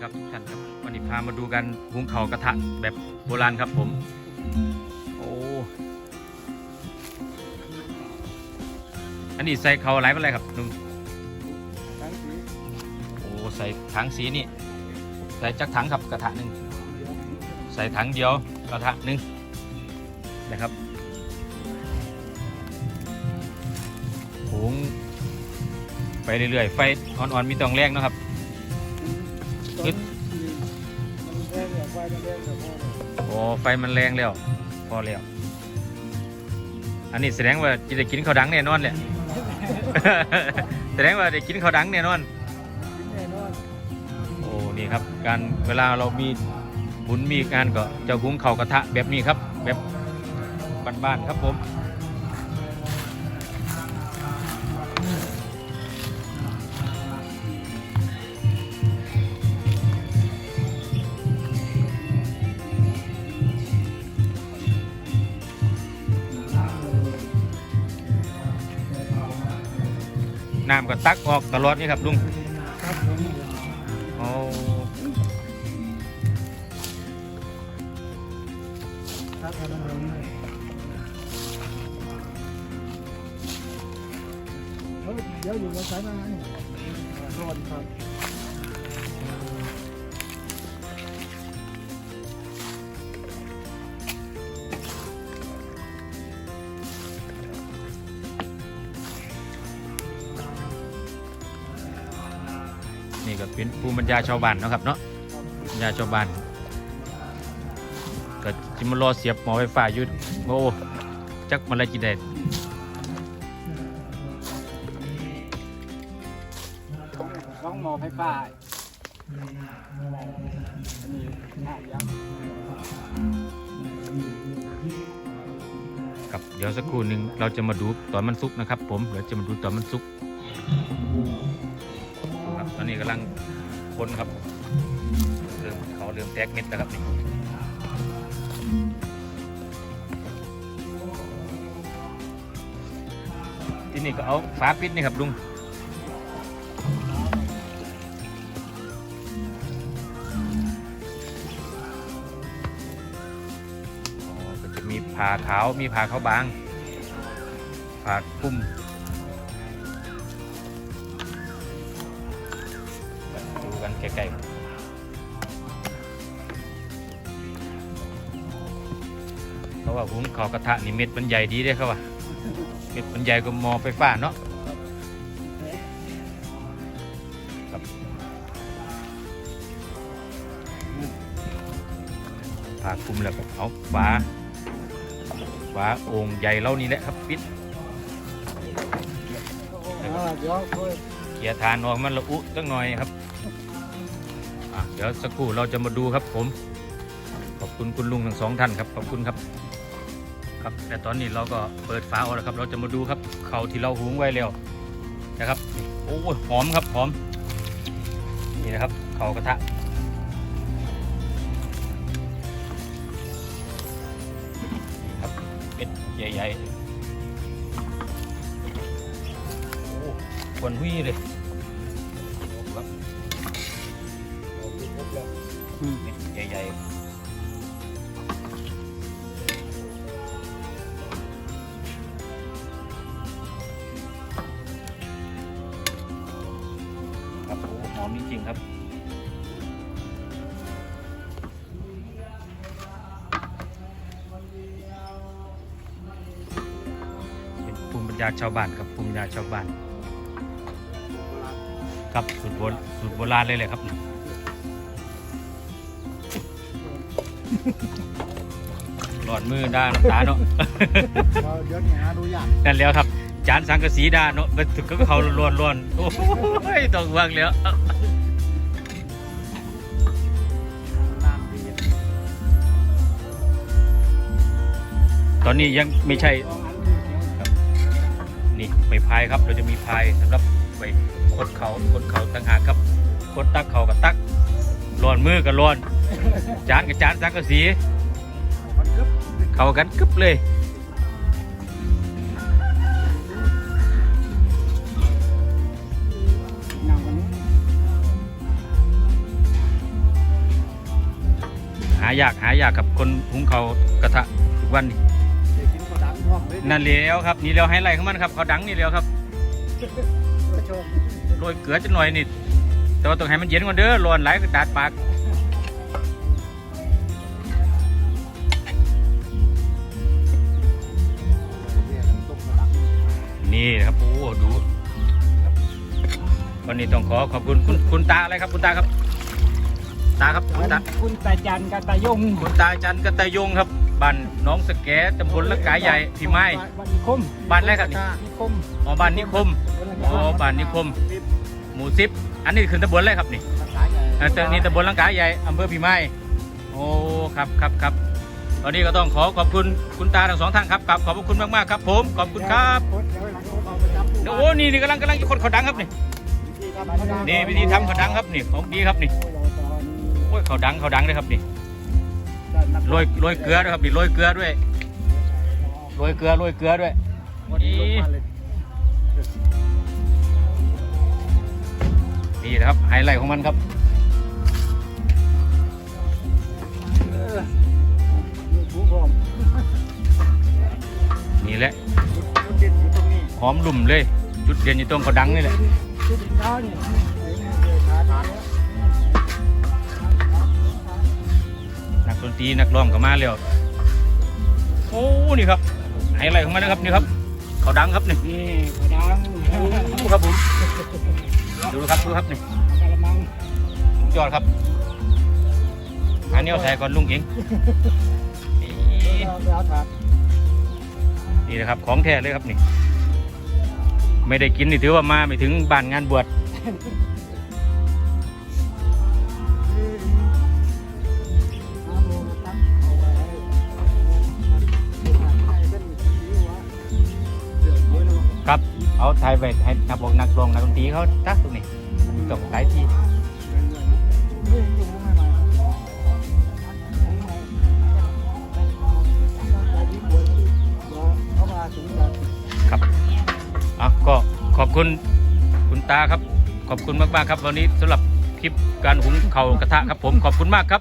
ครับทุกท่านครับวันนี้พามาดูกันหุงเขากระทะแบบโบราณครับผม โอ้อันนี้ใส่เขาอะไรเป็นไรครับลุงทั้งสีโอ้ใส่ถังสีนี่ใส่จักถังครับกระทะหนึ่งใส่ถังเดียวกระทะหนึ่งนะครับหุงไปเรื่อยๆไฟอ่อนๆมีตองแรงนะครับ ไฟมันแรงแล้ว พอแล้ว อันนี้แสดงว่าจะได้กินข้าวดังแน่นอนแหละ แสดงว่าได้กินข้าวดังแน่นอน แน่นอนโอ้นี่ครับ การเวลาเรามีบุญมีงานก็จะหุงข้าวกระทะแบบนี้ครับ แบบบ้านๆครับผม น้ำก็ตักออกตลอดนี่ครับลุงครับผมโอ้ครับทำมันเลยเฮ้ยเดี๋ยวอยู่บนสายมาเนี่ยรอดครับ ก็เป็นภูมิปัญญาชาวบ้านเนาะครับเนาะภูมิปัญญาชาวบ้านก็จิมารอเสียบหมอไฟฟ้าอยู่โอ้จักมันอะไรกินได้สองหมอไฟฟ้าอันนี้ห้ายังกับเดี๋ยวสักครู่หนึ่งเราจะมาดูตอนมันสุกนะครับ ผมเดี๋ยวจะมาดูตอนมันสุกำลังคนครับเริ่มเขาเริ่มแตกเม็ดแล้วครับนี่ที่นี่ก็เอาฝาปิดนี่ครับลุงก็จะมีผ่าขาวมีผ่าขาวบางผ่าคุ้ม ดูกันใกล้ๆเพราะว่าหุงขาวกระทะนี่เม็ดมันใหญ่ดีเด้ครับว่าเม็ดมันใหญ่กว่าหมอไฟฟ้าเนาะครับผ่าคลุมแล้วก็เอาฝาฝาโอ่งใหญ่เรานี่แหละครับปิดอ่าเดี๋ยวค่อยเกียร์ทานออกมันละอุตั้งหน่อยครับอะ เดี๋ยวสักครู่เราจะมาดูครับผม ขอบคุณคุณลุงทั้งสองท่านครับขอบคุณครับ ครับแต่ตอนนี้เราก็เปิดฝาออกแล้วครับ เราจะมาดูครับเขาที่เราหุงไว้แล้วนะครับโอ้หอมครับหอมนี่นะครับเขากระทะครับเป็ดใหญ่ๆโอ้ควันหุ้ยเลย มจริง ๆ ครับเป็นภูมิปัญญาชาวบ้านครับภูมิปัญญาชาวบ้านครับสูตรโบราณสูตรโบราณเลยเลยครับหลอดมือด้านำตาเนาะเราเดี๋ยวนี้หาดูยาก นั่นแล้วครับ จานสังกะสีด้านเนาะไปถึงก็เขาล้วนล้วนๆโอ้ยต้องวางแล้วตอนนี้ยังไม่ใช่นี่ไม่พายครับ เราจะมีพายสำหรับไปคดเขาคดเขาต่างหากครับคดตักเขากับตักร้อนมือกับร้อน จานกับจานสังกะสี เขากันกึบเลยายากหายากกับคนหุงเขาวกระทะทุกวันนี่เด็กกินข้าวดังพร้อมเลยนั่นแล้วครับนี่แล้วให้ไล่ของมันครับเขาดังนี่แล้วครับชมโรยเกลือจังหน่อยนี่แต่ว่าต้องให้มันเย็นก่อนเด้อร้อนหลายก็ดาดปากนี่นะครับโอ้ดูครับวันนี้ต้องขอขอบคุณคุณคุณตาอะไรครับคุณตาครับ ตาครับคุณตาคุณตาจันกับตายงคุณตาจันทร์กตายงครับบ้านหน้องสแกตำบลละกาใหญ่พี่ไม้บ้านนิคมบ้านอะไรครับนี่นิคมอ๋อบ้านนิคมอ๋อบ้านนิคม หมู่สิบอันนี้คือตำบลอะไรครับนี่เออตรงนี้ตำบลลังกาใหญ่อำเภอพี่ไม้โอ้ครับครับครับตอนนี้ก็ต้องขอขอบคุณคุณตาทั้งสองท่านครับครับขอบพระคุณมากๆครับ ผมขอบคุณครับโอ้นี่นี่กำลังกำลังจะคนเขาดังครับนี่นี่วิธีทำเขาดังครับนี่ของดีครับนี่ โอ้ยเขาดังเขาดังเลยครับนี่โรยโรยเกลือด้วยครับนี่โรยเกลือด้วยโรยเกลือโรยเกลือด้วยนี่นะครับไฮไลท์ของมันครับผู้พร้อมนี่แหละจุดเด่นอยู่ตรงนี้หอมลุ่มเลย จุดเด่นอยู่ตรงเขาดังนี่แหละ ตรีนักร้องก็มาแล้วโอ้นี่ครับไฮไลท์ของมันนะครับนี่ครับเขาดังครับนี่นี่กระดังดูครับผมดูครับดูครับนี่กระมังสุดยอดครับอันนี้เอาใส่ก่อนลุงเองนี่นี่นะครับของแท้เลยครับนี่ ไม่ได้กินนี่ถือว่ามาไม่ถึงบ้านงานบวช เอาถ่ายไปให้นักร้องนักร้องนักดนตรีเขาทักตรงนี้ต้องหลายที่ครับอะก็ขอบคุณคุณตาครับ ขอบคุณมากๆครับ วันนี้สำหรับคลิปการหุงเข่ากระทะครับผมขอบคุณมากครับ